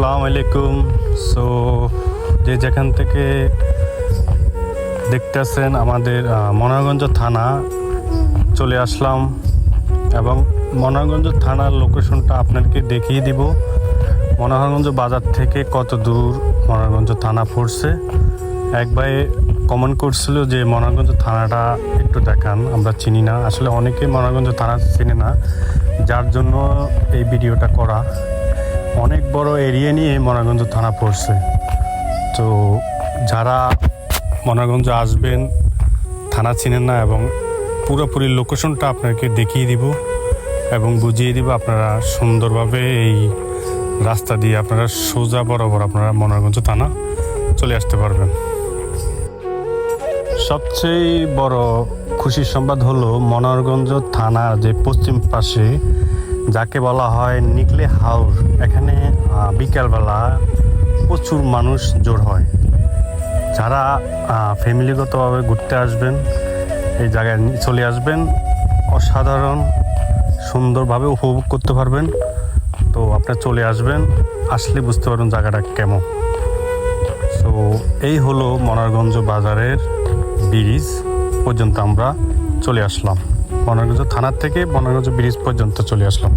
আসসালামু আলাইকুম। সো যে যেখান থেকে দেখতেছেন আমাদের আহ, থানা চলে আসলাম এবং মনোহরগঞ্জ থানার লোকেশনটা আপনাদেরকে দেখিয়ে দিব। মনোহরগঞ্জ বাজার থেকে কত দূর মনোহরগঞ্জ থানা পড়ছে। এক ভাই কমেন্ট করছিল যে মনোহরগঞ্জ থানাটা একটু দেখান আমরা চিনি না। আসলে অনেকে মনোহরগঞ্জ থানা চিনে না যার জন্য এই ভিডিওটা করা। অনেক বড় এরিয়া নিয়ে মনোহরগঞ্জ থানা পড়ছে। তো যারা মনোহরগঞ্জ আসবেন, থানা চিনেন না এবং পুরোপুরি লোকেশনটা আপনাকে দেখিয়ে দিব এবং বুঝিয়ে দিব আপনারা সুন্দরভাবে এই রাস্তা দিয়ে আপনারা সোজা বরাবর আপনারা মনোহরগঞ্জ থানা চলে আসতে পারবেন। সবচেয়ে বড় খুশির সংবাদ হলো মনোহরগঞ্জ থানার যে পশ্চিম পাশে যাকে বলা হয় নিকলে হাউস এখানে বিকালবেলা প্রচুর মানুষ জোর হয়। যারা ফ্যামিলিগতভাবে ঘুরতে আসবেন, এই জায়গায় চলে আসবেন, অসাধারণ সুন্দরভাবে উপভোগ করতে পারবেন। তো আপনার চলে আসবেন, আসলে বুঝতে পারবেন জায়গাটা কেমন। সো এই হলো মনারগঞ্জ বাজারের ব্রিজ, পর্যন্ত আমরা চলে আসলাম। মনারগঞ্জ থানার থেকে মনারগঞ্জ ব্রিজ পর্যন্ত চলে আসলাম।